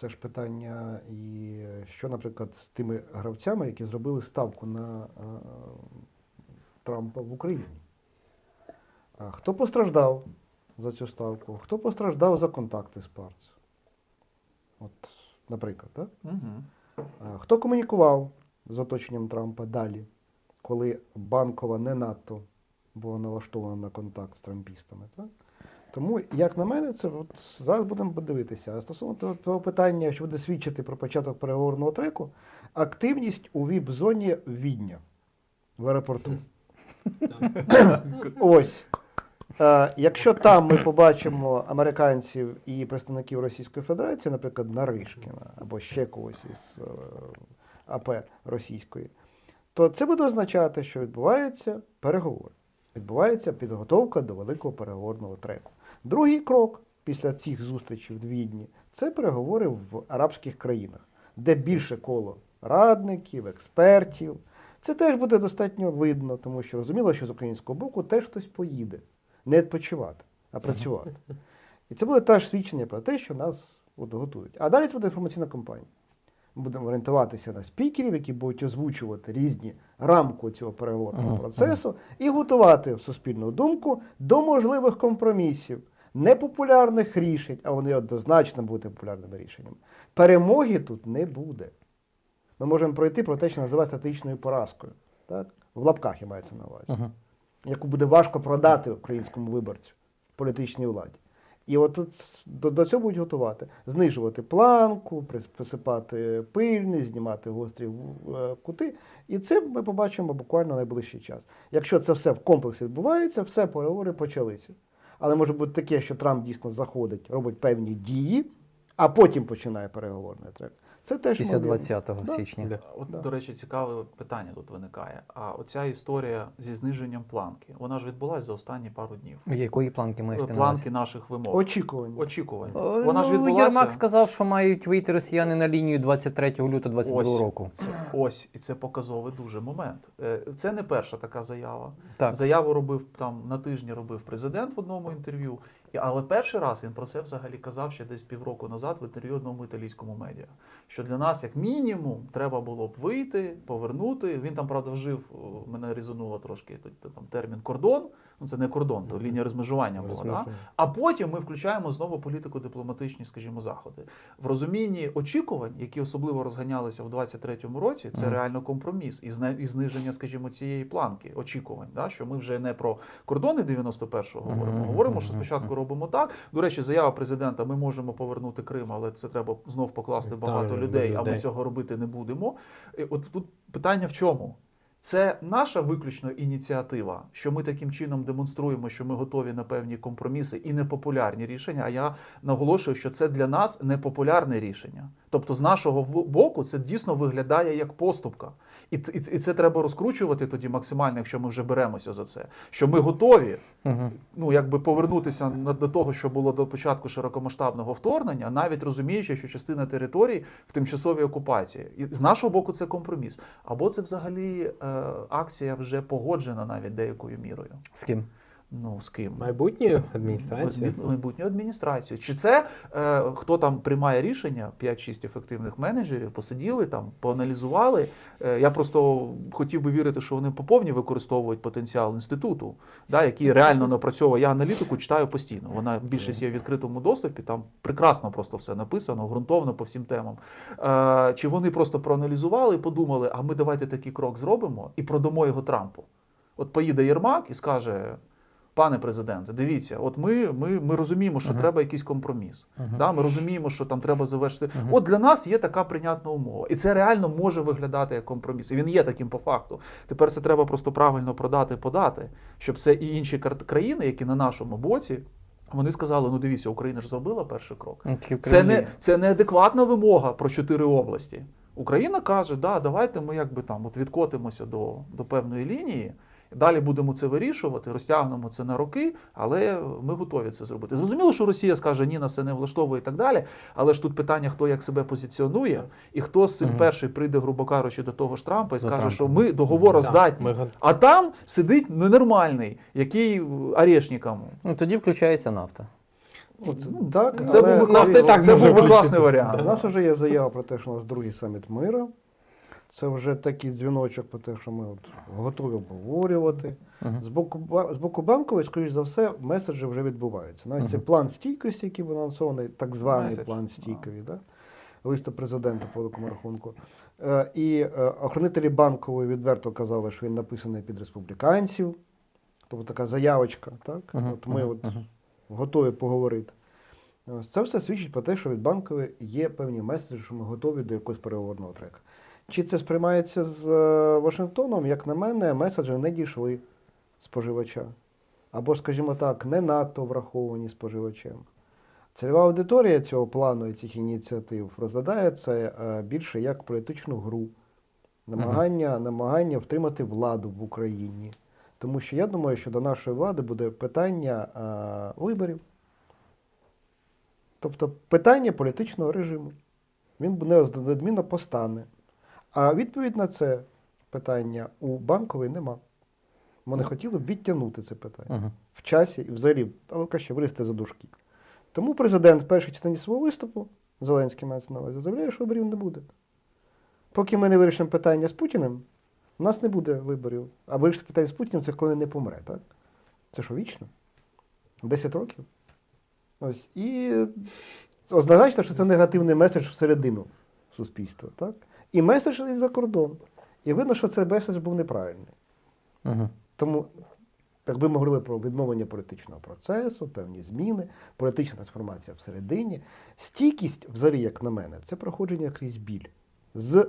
це ж питання, і що, наприклад, з тими гравцями, які зробили ставку на е, Трампа в Україні. Хто постраждав за цю ставку? Хто постраждав за контакти з Парц? От, наприклад, так? Угу. Хто комунікував з оточенням Трампа далі, коли банкова не надто була налаштована на контакт з трампістами? Так? Тому, як на мене, це от зараз будемо подивитися. А стосовно того, того питання, що буде свідчити про початок переговорного треку, активність у віп-зоні Відня в аеропорту. Ось. Е, якщо там ми побачимо американців і представників Російської Федерації, наприклад, Наришкіна або ще когось із е, АП російської, то це буде означати, що відбуваються переговори. Відбувається підготовка до великого переговорного треку. Другий крок після цих зустрічей в Відні це переговори в арабських країнах, де більше коло радників, експертів. Це теж буде достатньо видно, тому що розуміло, що з українського боку теж хтось поїде не відпочивати, а працювати. І це буде теж свідчення про те, що нас от, готують. А далі це буде інформаційна кампанія. Ми будемо орієнтуватися на спікерів, які будуть озвучувати різні рамку цього переговорного процесу, і готувати суспільну думку до можливих компромісів, непопулярних рішень, а вони однозначно будуть популярними рішеннями. Перемоги тут не буде. Ми можемо пройти про те, що називають стратегічною поразкою. Так? В лапках я маю це на увазі Ага. яку буде важко продати українському виборцю, політичній владі. І от до, до цього будуть готувати. Знижувати планку, присипати пильність, знімати гострі е, кути. І це ми побачимо буквально найближчий час. Якщо це все в комплексі відбувається, все переговори почалися. Але може бути таке, що Трамп дійсно заходить, робить певні дії, а потім починає переговорний трек. Це теж Після ймовірно. 20 Да. січня. От, Да. до речі, цікаве питання тут виникає. А оця історія зі зниженням планки, вона ж відбулася за останні пару днів. Якої планки маєш ти на? Планки наших вимог. Очікування. Очікувань. О, Вона ж ну, відбулася. Єрмак сказав, що мають вийти росіяни на лінію 23 лютого 22 року. Це, ось, і це показовий дуже момент. Е, Це не перша така заява. Так. Заяву робив там на тижні робив президент в одному інтерв'ю. Але перший раз він про це взагалі казав ще десь півроку назад в інтерв'ю одному італійському медіа. Що для нас, як мінімум, треба було б вийти, повернути. Він там, правда, вжив, мене резонуло трошки там термін кордон. Ну це не кордон, то лінія розмежування була. Да? А потім ми включаємо знову політико-дипломатичні, скажімо, заходи. В розумінні очікувань, які особливо розганялися в 23-му році, це реально компроміс і зниження, скажімо, цієї планки очікувань. Да? Що ми вже не про кордони 91-го говоримо. Говоримо, що спочатку. Робимо так. До речі, заява президента: ми можемо повернути Крим, але це треба знов покласти багато людей, людей, а ми цього робити не будемо. І От тут питання в чому? Це наша виключно ініціатива, що ми таким чином демонструємо, що ми готові на певні компроміси і непопулярні рішення. А я наголошую, що це для нас непопулярне рішення. Тобто, з нашого боку, це дійсно виглядає як поступка. І, і і це треба розкручувати тоді максимально, якщо ми вже беремося за це. Що ми готові Угу. ну, якби повернутися на- до того, що було до початку широкомасштабного вторгнення, навіть розуміючи, що частина територій в тимчасовій окупації. І з нашого боку це компроміс. Або це взагалі е, акція вже погоджена навіть деякою мірою. З ким? Ну, з ким? Майбутню адміністрацію. Майбутню адміністрацію. Чи це е, хто там приймає рішення, 5-6 ефективних менеджерів, посиділи там, поаналізували. Е, я просто хотів би вірити, що вони поповні використовують потенціал інституту, да, який реально напрацьовує. Я аналітику читаю постійно. Вона більшість є в відкритому доступі, там прекрасно просто все написано, ґрунтовно по всім темам. Е, чи вони просто проаналізували і подумали, а ми давайте такий крок зробимо і продамо його Трампу. От поїде Єрмак і скаже. Пане президенте, дивіться, от ми, ми, ми розуміємо, що Мгм. треба якийсь компроміс. Мгм. Да, ми розуміємо, що там треба завершити. Мгм. От для нас є така прийнятна умова, і це реально може виглядати як компроміс. І він є таким по факту. Тепер це треба просто правильно продати, подати, щоб це і інші країни, які на нашому боці, вони сказали: ну дивіться, Україна ж зробила перший крок. Ну, Це не це неадекватна вимога про чотири області. Україна каже, да, давайте ми якби там от відкотимося до, до певної лінії. Далі будемо це вирішувати, розтягнемо це на роки, але ми готові це зробити. Зрозуміло, що Росія скаже, ні, нас це не влаштовує і так далі. Але ж тут питання, хто як себе позиціонує, і хто з цим Мгм. перший прийде, грубо кажучи, до того ж Трампа і До скаже, Трампа. що ми договороздатні. Ми А там сидить ненормальний, який орешником. Ну тоді включається нафта. Ну, ну, так, Це але- був би класний, так це був би класний У нас вже є заява про те, що у нас другий саміт миру. Це вже такий дзвіночок про те, що ми от готові обговорювати. З боку, з боку банкової, скоріш за все, меседжі вже відбуваються. Навіть цей план стійкості, який був анонсований, так званий Меседж. план стійковий, да? виступ президента по великому рахунку. Е, і е, охоронителі банкової відверто казали, що він написаний під республіканців. Тобто така заявочка, так? От ми от готові поговорити. Це все свідчить про те, що від банкової є певні меседжі, що ми готові до якогось переговорного трека. Чи це сприймається з е, Вашингтоном? Як на мене, меседжі не дійшли споживача. Або, скажімо так, не надто враховані споживачем. Цільова аудиторія цього плану і цих ініціатив розглядає це е, більше як політичну гру, намагання, намагання втримати владу в Україні. Тому що я думаю, що до нашої влади буде питання е, виборів. Тобто питання політичного режиму. Він неодмінно постане. А відповідь на це питання у банкової нема. Вони хотіли б відтягнути це питання Мгм. в часі і взагалі, але краще вилізти за дужки. Тому президент в першій частині свого виступу, Зеленський мається на увазі, заявляє, що виборів не буде. Поки ми не вирішимо питання з Путіним, у нас не буде виборів. А вирішити питання з Путіним це коли не помре, так? Це що, вічно? 10 років? Ось. І означає, що це негативний меседж всередину суспільства, так? І меседж із за кордон. І видно, що цей меседж був неправильний. Мгм. Тому, якби ми говорили про відновлення політичного процесу, певні зміни, політична трансформація всередині, стійкість, взагалі, як на мене, це проходження крізь біль з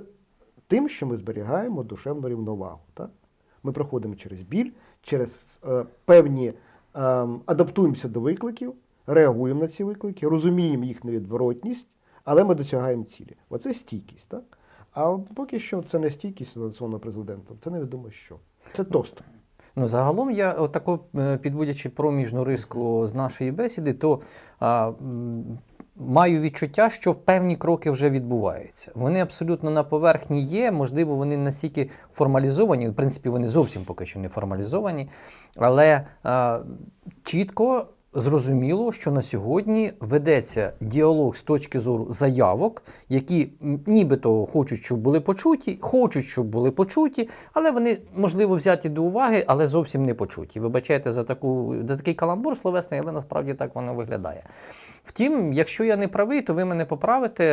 тим, що ми зберігаємо душевну рівновагу. Так? Ми проходимо через біль, через е, певні ем, адаптуємося до викликів, реагуємо на ці виклики, розуміємо їх невідворотність, але ми досягаємо цілі. Оце стійкість. Так? А поки що це не стійкість анонсована президентом, це невідомо що. Це тост. Ну, загалом я отако е, підводячи проміжну риску з нашої бесіди, то а, маю відчуття, що певні кроки вже відбуваються. Вони абсолютно на поверхні є, можливо, вони настільки формалізовані, в принципі, вони зовсім поки що не формалізовані, але а, чітко. Зрозуміло, що на сьогодні ведеться діалог з точки зору заявок, які нібито хочуть, щоб були почуті, хочуть, щоб були почуті, але вони можливо взяті до уваги, але зовсім не почуті. Вибачайте за таку за такий каламбур словесний, але насправді так воно виглядає. Втім, якщо я не правий, то ви мене поправите.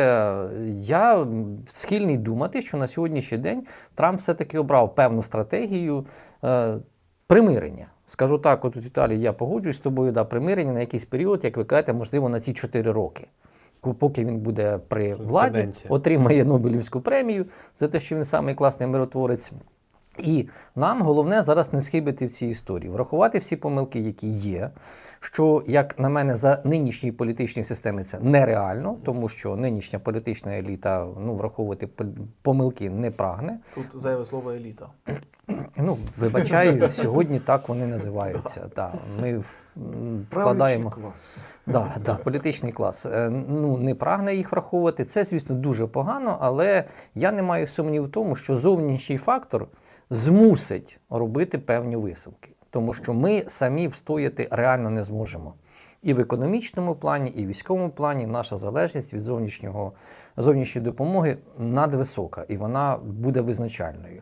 Я схильний думати, що на сьогоднішній день Трамп все-таки обрав певну стратегію е, примирення. Скажу так, от Віталій, я погоджуюсь з тобою, да, примирення на якийсь період, як ви кажете, можливо, на ці 4 роки. Поки він буде при владі, тенденція. отримає Нобелівську премію за те, що він самий класний миротворець. І нам головне зараз не схибити в цій історії, врахувати всі помилки, які є. Що, як на мене, за нинішньої політичної системи це нереально, тому що нинішня політична еліта ну, враховувати помилки не прагне. Тут зайве слово еліта. Ну, вибачаю, сьогодні так вони називаються. Да, ми вкладаємо. Клас. Да, да, політичний клас. Е, Ну, не прагне їх враховувати. Це, звісно, дуже погано, але я не маю сумнів в тому, що зовнішній фактор змусить робити певні висновки. Тому що ми самі встояти реально не зможемо. І в економічному плані, і в військовому плані наша залежність від зовнішнього, зовнішньої допомоги надвисока, і вона буде визначальною.